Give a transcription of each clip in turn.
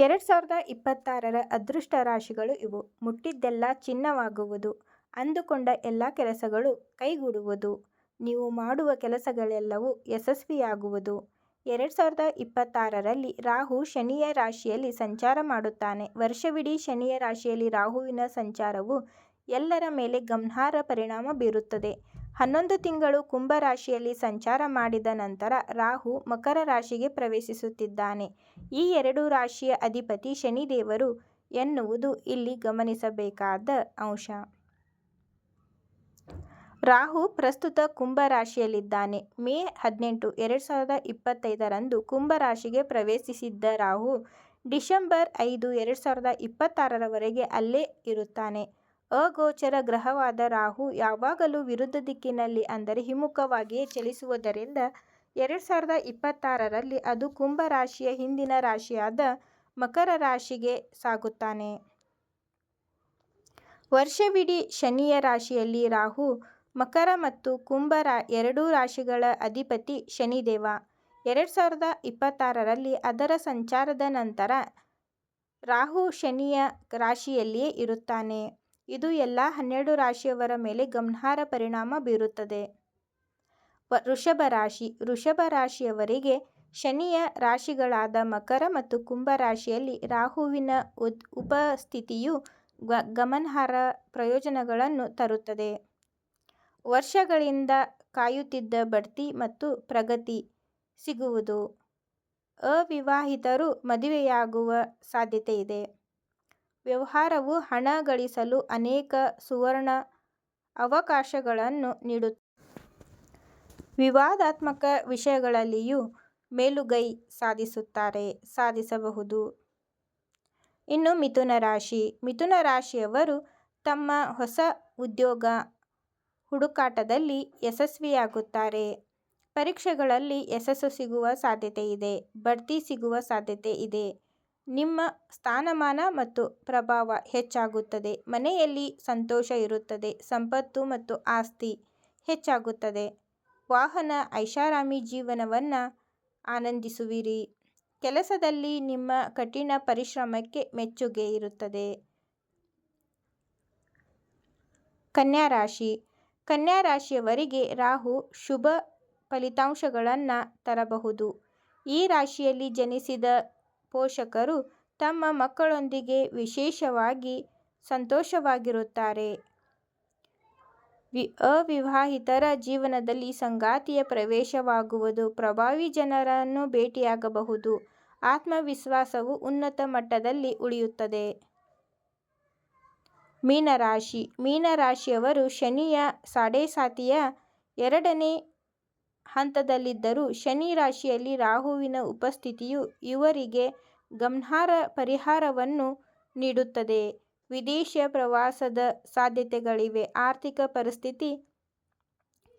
ಎರಡು ಸಾವಿರದ ಇಪ್ಪತ್ತಾರರ ಅದೃಷ್ಟ ರಾಶಿಗಳು ಇವು. ಮುಟ್ಟಿದ್ದೆಲ್ಲ ಚಿನ್ನವಾಗುವುದು. ಅಂದುಕೊಂಡ ಎಲ್ಲ ಕೆಲಸಗಳು ಕೈಗೂಡುವುದು. ನೀವು ಮಾಡುವ ಕೆಲಸಗಳೆಲ್ಲವೂ ಯಶಸ್ವಿಯಾಗುವುದು. ಎರಡು ಸಾವಿರದ ಇಪ್ಪತ್ತಾರರಲ್ಲಿ ರಾಹು ಶನಿಯ ರಾಶಿಯಲ್ಲಿ ಸಂಚಾರ ಮಾಡುತ್ತಾನೆ. ವರ್ಷವಿಡೀ ಶನಿಯ ರಾಶಿಯಲ್ಲಿ ರಾಹುವಿನ ಸಂಚಾರವು ಎಲ್ಲರ ಮೇಲೆ ಗಮನಾರ್ಹ ಪರಿಣಾಮ ಬೀರುತ್ತದೆ ಹನ್ನೊಂದು ತಿಂಗಳು ಕುಂಭ ರಾಶಿಯಲ್ಲಿ ಸಂಚಾರ ಮಾಡಿದ ನಂತರ ರಾಹು ಮಕರ ರಾಶಿಗೆ ಪ್ರವೇಶಿಸುತ್ತಿದ್ದಾನೆ ಈ ಎರಡು ರಾಶಿಯ ಅಧಿಪತಿ ಶನಿದೇವರು ಎನ್ನುವುದು ಇಲ್ಲಿ ಗಮನಿಸಬೇಕಾದ ಅಂಶ. ರಾಹು ಪ್ರಸ್ತುತ ಕುಂಭ ರಾಶಿಯಲ್ಲಿದ್ದಾನೆ. ಮೇ ಹದಿನೆಂಟು, ಎರಡು ಸಾವಿರದ ಇಪ್ಪತ್ತೈದರಂದು ಕುಂಭ ರಾಶಿಗೆ ಪ್ರವೇಶಿಸಿದ್ದ ರಾಹು ಡಿಸೆಂಬರ್ ಐದು, ಎರಡು ಸಾವಿರದ ಇಪ್ಪತ್ತಾರರವರೆಗೆ ಅಲ್ಲೇ ಇರುತ್ತಾನೆ. ಅಗೋಚರ ಗ್ರಹವಾದ ರಾಹು ಯಾವಾಗಲೂ ವಿರುದ್ಧ ದಿಕ್ಕಿನಲ್ಲಿ ಅಂದರೆ ಹಿಮ್ಮುಖವಾಗಿಯೇ ಚಲಿಸುವುದರಿಂದ ಎರಡು ಸಾವಿರದ ಇಪ್ಪತ್ತಾರರಲ್ಲಿ ಅದು ಕುಂಭ ರಾಶಿಯ ಹಿಂದಿನ ರಾಶಿಯಾದ ಮಕರ ರಾಶಿಗೆ ಸಾಗುತ್ತಾನೆ. ವರ್ಷವಿಡೀ ಶನಿಯ ರಾಶಿಯಲ್ಲಿ ರಾಹು, ಮಕರ ಮತ್ತು ಕುಂಭ ಎರಡೂ ರಾಶಿಗಳ ಅಧಿಪತಿ ಶನಿದೇವ. ಎರಡು ಸಾವಿರದ ಇಪ್ಪತ್ತಾರರಲ್ಲಿ ಅದರ ಸಂಚಾರದ ನಂತರ ರಾಹು ಶನಿಯ ರಾಶಿಯಲ್ಲಿಯೇ ಇರುತ್ತಾನೆ. ಇದು ಎಲ್ಲ ಹನ್ನೆರಡು ರಾಶಿಯವರ ಮೇಲೆ ಗಮನಾರ್ಹ ಪರಿಣಾಮ ಬೀರುತ್ತದೆ. ವೃಷಭ ರಾಶಿ: ವೃಷಭ ರಾಶಿಯವರಿಗೆ ಶನಿಯ ರಾಶಿಗಳಾದ ಮಕರ ಮತ್ತು ಕುಂಭ ರಾಶಿಯಲ್ಲಿ ರಾಹುವಿನ ಉಪಸ್ಥಿತಿಯು ಗಮನಾರ್ಹ ಪ್ರಯೋಜನಗಳನ್ನು ತರುತ್ತದೆ. ವರ್ಷಗಳಿಂದ ಕಾಯುತ್ತಿದ್ದ ಬಡ್ತಿ ಮತ್ತು ಪ್ರಗತಿ ಸಿಗುವುದು. ಅವಿವಾಹಿತರು ಮದುವೆಯಾಗುವ ಸಾಧ್ಯತೆಯಿದೆ. ವ್ಯವಹಾರವು ಹಣ ಗಳಿಸಲು ಅನೇಕ ಸುವರ್ಣ ಅವಕಾಶಗಳನ್ನು ನೀಡುತ್ತದೆ. ವಿವಾದಾತ್ಮಕ ವಿಷಯಗಳಲ್ಲಿಯೂ ಮೇಲುಗೈ ಸಾಧಿಸುತ್ತಾರೆ, ಸಾಧಿಸಬಹುದು. ಇನ್ನು ಮಿಥುನ ರಾಶಿ: ಮಿಥುನ ರಾಶಿಯವರು ತಮ್ಮ ಹೊಸ ಉದ್ಯೋಗ ಹುಡುಕಾಟದಲ್ಲಿ ಯಶಸ್ವಿಯಾಗುತ್ತಾರೆ. ಪರೀಕ್ಷೆಗಳಲ್ಲಿ ಯಶಸ್ಸು ಸಿಗುವ ಸಾಧ್ಯತೆ ಇದೆ ಬಡ್ತಿ ಸಿಗುವ ಸಾಧ್ಯತೆ ಇದೆ. ನಿಮ್ಮ ಸ್ಥಾನಮಾನ ಮತ್ತು ಪ್ರಭಾವ ಹೆಚ್ಚಾಗುತ್ತದೆ. ಮನೆಯಲ್ಲಿ ಸಂತೋಷ ಇರುತ್ತದೆ. ಸಂಪತ್ತು ಮತ್ತು ಆಸ್ತಿ ಹೆಚ್ಚಾಗುತ್ತದೆ. ವಾಹನ, ಐಷಾರಾಮಿ ಜೀವನವನ್ನು ಆನಂದಿಸುವಿರಿ. ಕೆಲಸದಲ್ಲಿ ನಿಮ್ಮ ಕಠಿಣ ಪರಿಶ್ರಮಕ್ಕೆ ಮೆಚ್ಚುಗೆ ಇರುತ್ತದೆ. ಕನ್ಯಾ ರಾಶಿ: ಕನ್ಯಾ ರಾಶಿಯವರಿಗೆ ರಾಹು ಶುಭ ಫಲಿತಾಂಶಗಳನ್ನು ತರಬಹುದು. ಈ ರಾಶಿಯಲ್ಲಿ ಜನಿಸಿದ ಪೋಷಕರು ತಮ್ಮ ಮಕ್ಕಳೊಂದಿಗೆ ವಿಶೇಷವಾಗಿ ಸಂತೋಷವಾಗಿರುತ್ತಾರೆ. ವಿ, ಅವಿವಾಹಿತರ ಜೀವನದಲ್ಲಿ ಸಂಗಾತಿಯ ಪ್ರವೇಶವಾಗುವುದು. ಪ್ರಭಾವಿ ಜನರನ್ನು ಭೇಟಿಯಾಗಬಹುದು. ಆತ್ಮವಿಶ್ವಾಸವು ಉನ್ನತ ಮಟ್ಟದಲ್ಲಿ ಉಳಿಯುತ್ತದೆ. ಮೀನ ರಾಶಿ: ಮೀನ ರಾಶಿಯವರು ಶನಿಯ, ಸಾಡೆಸಾತಿಯ ಎರಡನೇ ಹಂತದಲ್ಲಿದ್ದರೂ ಶನಿ ರಾಶಿಯಲ್ಲಿ ರಾಹುವಿನ ಉಪಸ್ಥಿತಿಯು ಇವರಿಗೆ ಗಮನಾರ್ಹ ಪರಿಹಾರವನ್ನು ನೀಡುತ್ತದೆ. ವಿದೇಶ ಪ್ರವಾಸದ ಸಾಧ್ಯತೆಗಳಿವೆ. ಆರ್ಥಿಕ ಪರಿಸ್ಥಿತಿ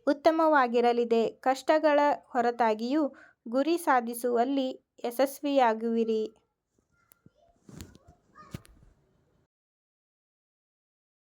ಉತ್ತಮವಾಗಿರಲಿದೆ. ಕಷ್ಟಗಳ ಹೊರತಾಗಿಯೂ ಗುರಿ ಸಾಧಿಸುವಲ್ಲಿ ಯಶಸ್ವಿಯಾಗುವಿರಿ.